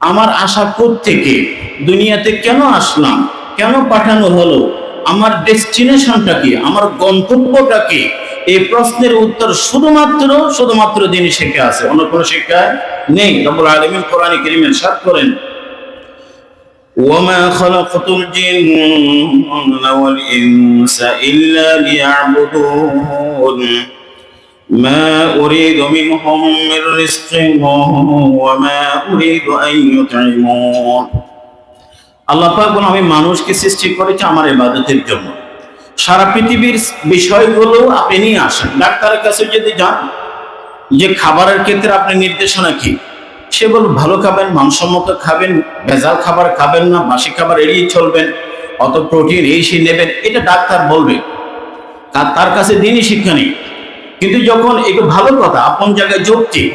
আমার আশা থেকে দুনিয়াতে কেন আসলাম কেন পাঠানো হলো আমার ডেস্টিনেশনটা কি আমার গন্তব্যটা কি এই প্রশ্নের উত্তর শুধুমাত্র শুধুমাত্র দিনই শিক্ষা আছে অন্য কোনো শিক্ষা নেই রব্বুল আলামিন কোরআনে কারীমে সাত করেন وما خلقت الجن والإنس إلا ليعبدون ما أريد منهم من رزق وما أريد أن يطعمون আল্লাহ পাক বলেন আমি মানুষকে সৃষ্টি করেছি আমার ইবাদতের জন্য সারা পৃথিবীর বিষয়গুলো আপনি নিয়ে আসেন ডাক্তারের কাছে যদি যান যে খাবারের ক্ষেত্রে আপনি নির্দেশনা কি সে বল ভালো খাবেন মানসম্মত খাবেন ভেজাল খাবার খাবেন না বাসি খাবার এড়িয়ে চলবেন অত প্রোটিন এই সে নেবেন এটা ডাক্তার বলবে তার তার কাছে দিনই শিক্ষা নেই কিন্তু যখন একটু ভালো কথা, আপন জায়গায় যুক্তি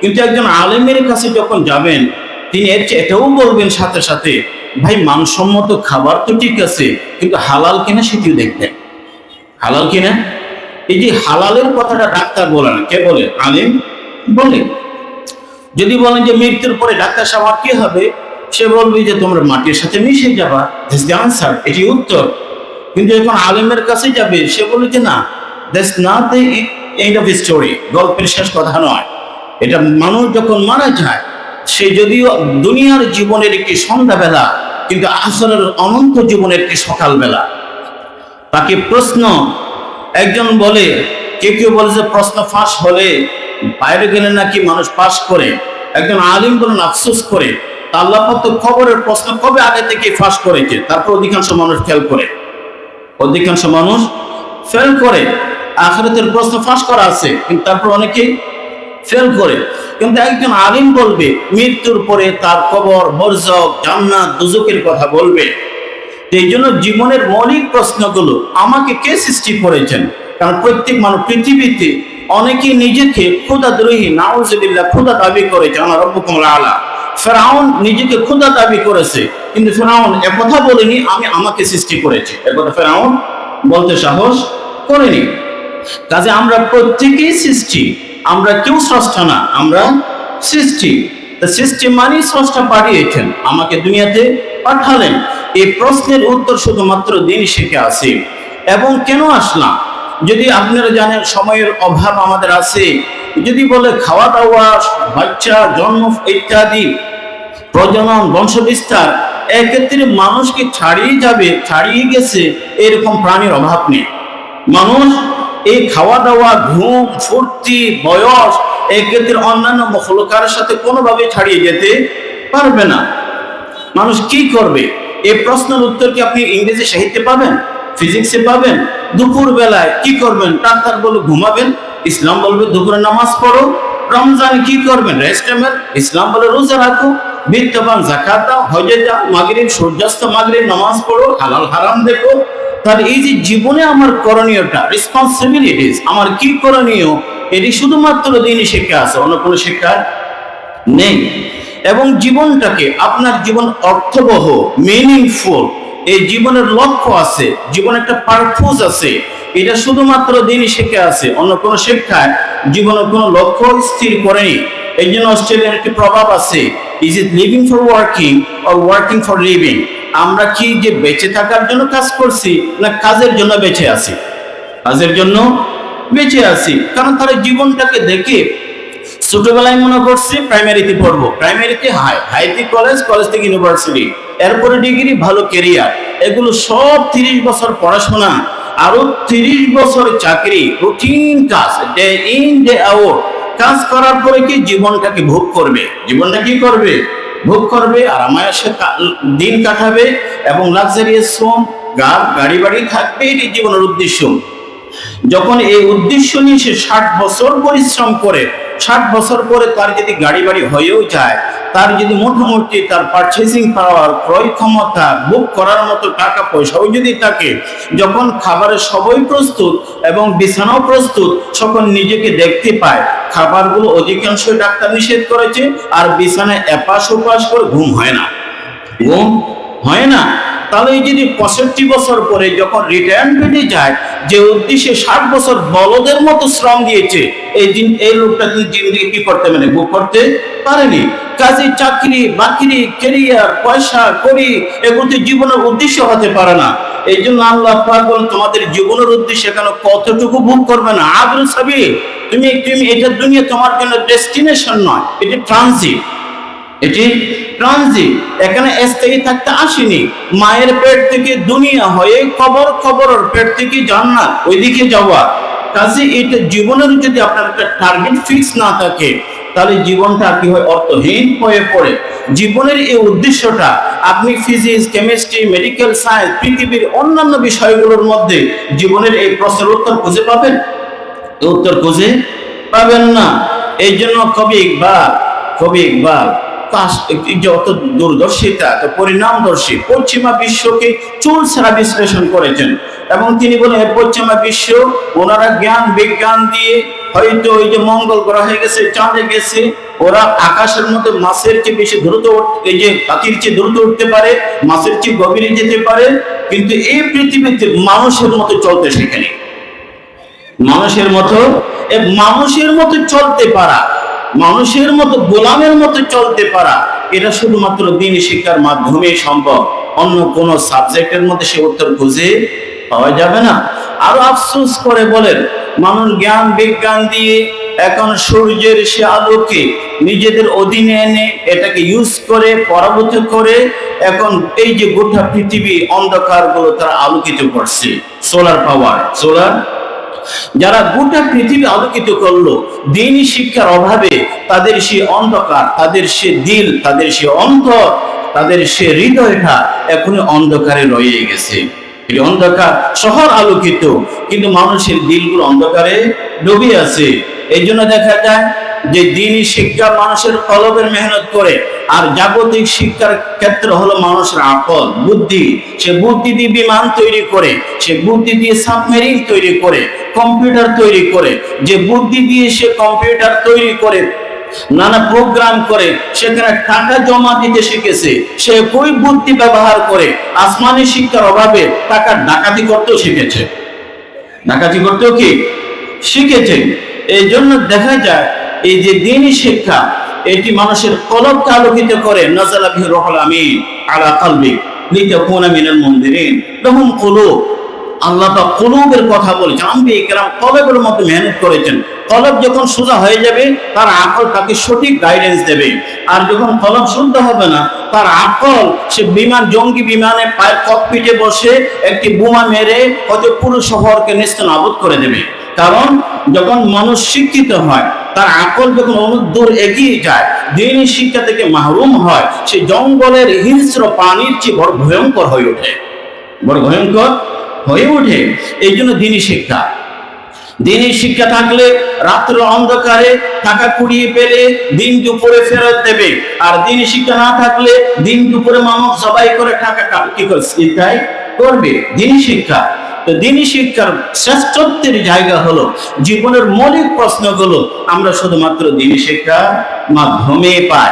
কিন্তু একজন আলেমের কাছে যখন যাবেন, তিনি এর এটাও বলবেন সাথে সাথে, ভাই, মানসম্মত খাবার তো ঠিক আছে, কিন্তু হালাল কিনা সেটিও দেখবেন। হালাল কিনা? এই যে হালালের কথাটা ডাক্তার বলে না। কে বলে? আলেম বলে। যদি বলেন যে মৃত্যুর পরে ডাক্তার সাহেব কি হবে? সে বলবে যে, তোমরা মাটির সাথে মিশে যাবা। দিস দ্য আনসার এটি উত্তর। কিন্তু যখন আলেমের কাছে যাবে, সে বলে যে, না that's not end of story গল্পের শেষ কথা নয়। এটা মানুষ যখন মারা যায়, সে যদিও দুনিয়ার জীবনের একটি সন্ধ্যাবেলা, কিন্তু আসলের অনন্ত জীবনের একটি সকালবেলা। তাকে প্রশ্ন, একজন বলে, কেউ কেউ বলে যে প্রশ্ন ফাঁস হলে বাইরে গেলে নাকি মানুষ পাস করে। একজন আলিম বলেন, আফসোস করে। তা আল্লাহ খবরের প্রশ্ন কবে আগে থেকে ফাঁস করেছে? তারপর অধিকাংশ মানুষ ফেল করে। অধিকাংশ মানুষ ফেল করে। আখরাতের প্রশ্ন ফাঁস করা আছে, কিন্তু তারপর অনেকেই ফেল করে। কিন্তু একজন আলিম বলবে, মৃত্যুর পরে তার কবর বরজক জান্নাত দুজকের কথা বলবে। এই জন্য জীবনের মৌলিক প্রশ্নগুলো আমাকে কে সৃষ্টি করেছেন? কারণ প্রত্যেক মানুষ পৃথিবীতে অনেকেই নিজেকে ক্ষুদা দ্রোহী নাউজবিল্লাহ ক্ষুদা দাবি করেছে আমার রব্বকুম আলা। ফেরাউন নিজেকে ক্ষুদা দাবি করেছে, কিন্তু ফেরাউন একথা বলেনি, আমি আমাকে সৃষ্টি করেছি। একথা ফেরাউন বলতে সাহস করেনি। কাজে আমরা প্রত্যেকেই সৃষ্টি। আমরা কেউ স্রষ্টা না, আমরা সৃষ্টি। সৃষ্টি মানে স্রষ্টা পাঠিয়েছেন, আমাকে দুনিয়াতে পাঠালেন। এই প্রশ্নের উত্তর শুধুমাত্র দিন শিখে আছে এবং কেন আসলাম? যদি আপনারা জানেন, সময়ের অভাব আমাদের আছে। যদি বলে খাওয়া দাওয়া বাচ্চা, জন্ম ইত্যাদি, প্রজনন, বংশবিস্তার, এক্ষেত্রে মানুষকে ছাড়িয়ে যাবে, ছাড়িয়ে গেছে? এরকম প্রাণীর অভাব নেই। মানুষ এই খাওয়া দাওয়া ঘুম, ফুর্তি, বয়স এক্ষেত্রে অন্যান্য মখলকার সাথে কোনোভাবে ছাড়িয়ে যেতে পারবে না। মানুষ কি করবে? এই প্রশ্নের উত্তর কি আপনি ইংরেজি সাহিত্যে পাবেন? ফিজিক্সে পাবেন? দুপুর বেলায় কি করবেন? ডাক্তার বলে ঘুমাবেন? ইসলাম বলবে দুপুরে নামাজ পড়ো। রমজান কি করবেন? রেস্টেমের ইসলাম বলে রোজা রাখো। বিত্তবান জাকাত হজে যাও, মাগরিব, সূর্যাস্ত, মাগরিব, নামাজ পড়ো, হালাল হারাম দেখো। তাহলে এই যে জীবনে আমার করণীয়টা রেসপন্সিবিলিটিস আমার কি করণীয়, এটি শুধুমাত্র দিনই শিক্ষা আছে, অন্য কোনো শিক্ষা নেই। এবং জীবনটাকে, আপনার জীবন অর্থবহ মিনিংফুল এই জীবনের লক্ষ্য আছে, জীবন একটা পারপোজ আছে, এটা শুধুমাত্র দিনই শিক্ষা আছে, অন্য কোনো শিক্ষায় জীবনের কোনো লক্ষ্য স্থির করেনি। এই জন্য অস্ট্রেলিয়ার একটি প্রভাব আছে is it living for working or working for living আমরা কি যে বেঁচে থাকার জন্য কাজ করছি না কাজের জন্য বেঁচে আছি? কাজের জন্য বেঁচে আছি। কারণ তারা জীবনটাকে দেখে ছোটবেলায় মনে করছি প্রাইমারিতে পড়ব। প্রাইমারিতে হাই হাইতে কলেজ কলেজ থেকে ইউনিভার্সিটি এরপরে ডিগ্রি ভালো কেরিয়ার এগুলো সব তিরিশ বছর পড়াশোনা। আরও তিরিশ বছর চাকরি রুটিন কাজ ডে ইন ডে আউট কাজ করার পরে কি জীবনটাকে ভোগ করবে? জীবনটা কি করবে? ভোগ করবে আর আরামায়াসে দিন কাটাবে এবং লাক্সারিয়াস হোম গাড়ি বাড়ি থাকবে এটি জীবনের উদ্দেশ্য। যখন এই উদ্দেশ্য নিয়ে সে ষাট বছর পরিশ্রম করে, ষাট বছর পরে তার যদি গাড়ি বাড়ি হয়েও যায়, তার যদি মোটামুটি তার পারচেসিং পাওয়ার ক্রয় ক্ষমতা বুক করার মতো টাকা পয়সাও যদি থাকে, যখন খাবারের সবই প্রস্তুত এবং বিছানাও প্রস্তুত তখন নিজেকে দেখতে পায়, খাবারগুলো অধিকাংশ ডাক্তার নিষেধ করেছে, আর বিছানায় এপাশ ওপাশ করে ঘুম হয় না। ঘুম হয় না। তাহলে যদি পঁয়ষট্টি বছর পরে যখন রিটায়ারমেন্টে যায়, যে উদ্দেশ্যে ষাট বছর বলদের মতো শ্রম দিয়েছে, এই দিন, এই লোকটা কিন্তু কি করতে মানে ভোগ করতে পারেনি? কাজে চাকরি, বাকরি কেরিয়ার পয়সা, করি এগুলো জীবনের উদ্দেশ্য হতে পারে না। এই জন্য আল্লাহ পাক তোমাদের জীবনের উদ্দেশ্য এখানে কতটুকু ভোগ করবে না? আদর সাবি তুমি তুমি, এটা দুনিয়া তোমার জন্য ডেস্টিনেশন নয়, এটা ট্রানজিট এটি ট্রানজিট। এখানে স্থায়ী থাকতে আসেনি। মায়ের পেট থেকে দুনিয়া হয়ে খবর কবরের পেট থেকে জান্নাত, ওইদিকে যাওয়া। কাজে এটা জীবনের যদি আপনার একটা টার্গেট ফিক্স না থাকে, তাহলে জীবনটা কি হয় অর্থহীন হয়ে পড়ে। জীবনের এই উদ্দেশ্যটা আপনি ফিজিক্স কেমিস্ট্রি মেডিকেল সায়েন্স পৃথিবীর অন্যান্য বিষয়গুলোর মধ্যে জীবনের এই প্রশ্নের উত্তর খুঁজে পাবেন? উত্তর খুঁজে পাবেন না। এই জন্য কবি ইকবাল কবি ইকবাল পরিণামদর্শী। পশ্চিমা বিশ্বকে চুল ছাড়া বিশ্লেষণ করেছেন। এবং তিনি বলেন পশ্চিমা বিশ্ব, ওনারা জ্ঞান, বিজ্ঞান দিয়ে হয়তো ওই যে মঙ্গল গ্রহে গেছে, চাঁদে গেছে, ওরা আকাশের মধ্যে মাছের চেয়ে বেশি দ্রুত এই যে পাখির চেয়ে দ্রুত উঠতে পারে, মাছের চেয়ে গভীরে যেতে পারে, কিন্তু এই পৃথিবীতে মানুষের মতো চলতে শেখেনি। মানুষের মতো মানুষের মতো চলতে পারা মানুষের মতো গোলামের মতো চলতে পারা, এটা শুধুমাত্র দিন শিক্ষার মাধ্যমে সম্ভব। অন্য কোন সাবজেক্টের মধ্যে সে উত্তর খুঁজে পাওয়া যাবে না। আরও আফসোস করে বলেন, মানুষ জ্ঞান, বিজ্ঞান দিয়ে এখন সূর্যের সে আলোকে নিজেদের অধীনে এনে এটাকে ইউজ করে পরাভূত করে, এখন এই যে গোটা পৃথিবী অন্ধকারগুলো তারা আলোকিত করছে। সোলার পাওয়ার সোলার যারা গোটা পৃথিবী আলোকিত করল, দিনই শিক্ষার অভাবে তাদের সে অন্ধকার, তাদের সে দিল, তাদের সে অন্তর, তাদের সে হৃদয়টা এখনও অন্ধকারে রয়ে গেছে। অন্ধকার শহর আলোকিত, কিন্তু মানুষের দিলগুলো অন্ধকারে ডুবে আছে। এই জন্য দেখা যায় যে দিনই শিক্ষা মানুষের কলবের মেহনত করে, আর জাগতিক শিক্ষার ক্ষেত্র হলো মানুষের আকল, বুদ্ধি। সে বুদ্ধি দিয়ে বিমান তৈরি করে, সে বুদ্ধি দিয়ে সাবমেরিন তৈরি করে, কম্পিউটার তৈরি করে। যে বুদ্ধি দিয়ে সে কম্পিউটার তৈরি করে, নানা প্রোগ্রাম করে, সেখানে টাকা জমা দিতে শিখেছে, সে কই বুদ্ধি ব্যবহার করে, আসমানি শিক্ষার অভাবে টাকা ডাকাতি করতেও শিখেছে। ডাকাতি করতেও কি? শিখেছে। এই জন্য দেখা যায় এই যে দিনই শিক্ষা, এটি মানুষের কলবকে আলোকিত করে, নাজালা বিহি রুহুল আমিন আলা কলবি, লিতাকুনা মিনাল মুনদিরিন। লহুম কুলুব আল্লাহ পাক কলবের কথা বলেছেন আম্বি কেরাম কলবের মতো মেহনত করেছেন। কলব যখন সোজা হয়ে যাবে, তার আকল তাকে সঠিক গাইডেন্স দেবে। আর যখন কলব শুদ্ধ হবে না, তার আকল, সে বিমান, জঙ্গি বিমানে পায়ের ককপিটে বসে একটি বোমা মেরে হয়তো পুরো শহরকে নেস্তনাবুদ করে দেবে। কারণ, যখন মানুষ শিক্ষিত হয় তার আকল যখন অনেক দূর এগিয়ে যায় দিনই শিক্ষা থেকে মাহরুম হয়, সে জঙ্গলের হিংস্র প্রাণীর চেয়ে বড় ভয়ঙ্কর হয়ে ওঠে। বড় ভয়ঙ্কর হয়ে ওঠে। এই জন্য দিনই শিক্ষা। দিনই শিক্ষা থাকলে রাত্র অন্ধকারে টাকা কুড়িয়ে পেলে দিন দুপুরে ফেরত দেবে। আর দিনই শিক্ষা না থাকলে দিন দুপুরে মানুষ সবাই করে টাকা কি করে করবে। দিনই শিক্ষা। তো দিনই শিক্ষার শ্রেষ্ঠত্বের জায়গা হলো জীবনের মৌলিক প্রশ্নগুলো আমরা শুধুমাত্র দিনী শিক্ষার মাধ্যমে পাই।